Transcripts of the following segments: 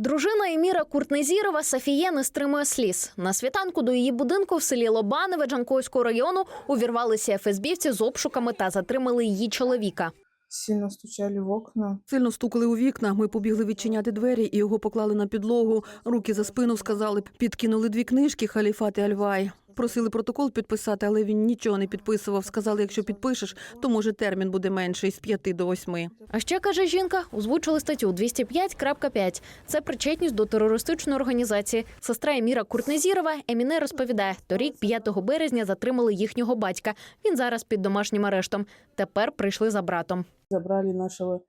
Дружина Еміра Куртнезірова Сафіє не стримує сліз. На світанку до її будинку в селі Лобанове Джанкойського району увірвалися ФСБівці з обшуками та затримали її чоловіка. Сильно стучали в окна. Сильно стукали у вікна. Ми побігли відчиняти двері і його поклали на підлогу. Руки за спину сказали, підкинули дві книжки халіфати Альвай. Просили протокол підписати, але він нічого не підписував. Сказали, якщо підпишеш, то може термін буде менший з п'яти до восьми. А ще каже жінка, озвучили статтю 205.5. Це причетність до терористичної організації. Сестра Еміра Куртнезірова Еміне розповідає, торік, 5 березня, затримали їхнього батька. Він зараз під домашнім арештом. Тепер прийшли за братом. Забрали нашего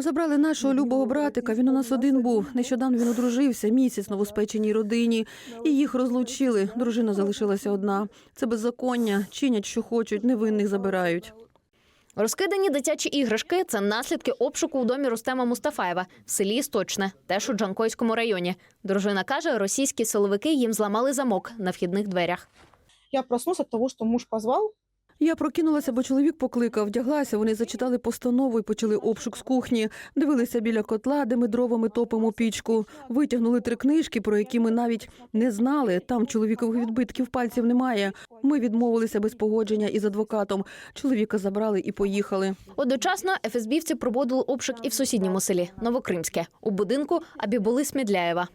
Забрали нашого любого братика. Він у нас один був. Нещодавно він одружився місяць в новоспеченій родині, і їх розлучили. Дружина залишилася одна. Це беззаконня. Чинять, що хочуть, невинних забирають. Розкидані дитячі іграшки це наслідки обшуку у домі Рустема Мустафаєва в селі Істочне, теж у Джанкойському районі. Дружина каже, російські силовики їм зламали замок на вхідних дверях. Я проснулась от того, что муж позвал. Я прокинулася, бо чоловік покликав, вдяглася. Вони зачитали постанову і почали обшук з кухні. Дивилися біля котла, де ми дровами топимо пічку. Витягнули три книжки, про які ми навіть не знали. Там чоловікових відбитків пальців немає. Ми відмовилися без погодження із адвокатом. Чоловіка забрали і поїхали. Одночасно ФСБівці проводили обшук і в сусідньому селі Новокримське у будинку Абібули Смідляєва.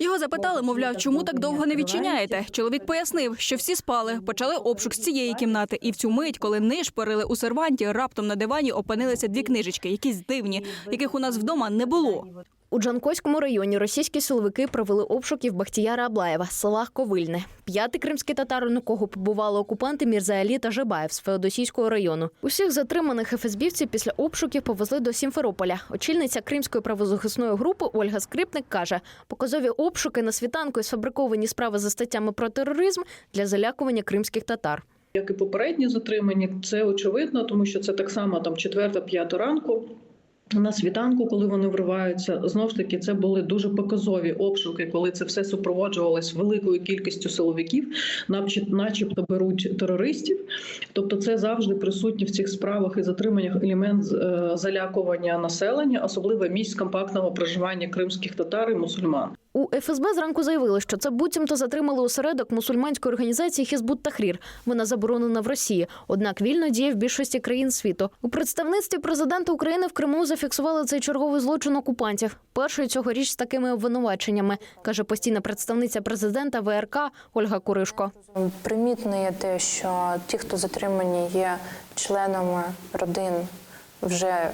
Його запитали, мовляв, чому так довго не відчиняєте? Чоловік пояснив, що всі спали, почали обшук з цієї кімнати, і в цю мить, коли нишпорили у серванті, раптом на дивані опинилися дві книжечки, якісь дивні, яких у нас вдома не було. У Джанкойському районі російські силовики провели обшуки в Бахтіяра Аблаєва, села Ковильне. П'ятий кримський татар, на кого побували окупанти Мірзаалі та Жебаєв з Феодосійського району. Усіх затриманих ФСБівців після обшуків повезли до Сімферополя. Очільниця кримської правозахисної групи Ольга Скрипник каже, показові обшуки на світанку і сфабриковані справи за статтями про тероризм для залякування кримських татар. Як і попередні затримані, це очевидно, тому що це так само там четверта-п'ята ранку. На світанку, коли вони вриваються, знов ж таки це були дуже показові обшуки, коли це все супроводжувалось великою кількістю силовиків, наче- начебто беруть терористів. Тобто, це завжди присутній в цих справах і затриманнях елемент е, залякування населення, особливо місць компактного проживання кримських татар і мусульман. У ФСБ зранку заявили, що це буцімто затримали осередок мусульманської організації Хізбут Тахрір. Вона заборонена в Росії, однак вільно діє в більшості країн світу. У представництві президента України в Криму зафіксували цей черговий злочин окупантів. Першою цьогоріч з такими обвинуваченнями, каже постійна представниця президента ВРК Ольга Куришко. Примітно є те, що ті, хто затримані, є членами родин вже е,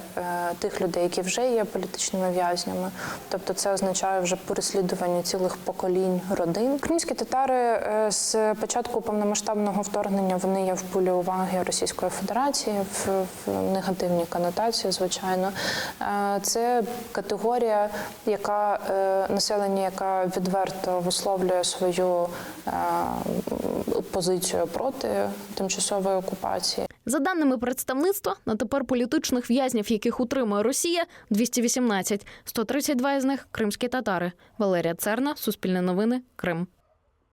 тих людей, які вже є політичними в'язнями. Тобто це означає вже переслідування цілих поколінь родин. Кримські татари е, з початку повномасштабного вторгнення вони є в полі уваги Російської Федерації в, в негативній конотації, звичайно. Е, це категорія, яка населення, яка відверто висловлює свою позицію проти тимчасової окупації. За даними представництва, на тепер політичних в'язнів, яких утримує Росія, 218. 132 з них кримські татари. Валерія Церна, Суспільне новини, Крим.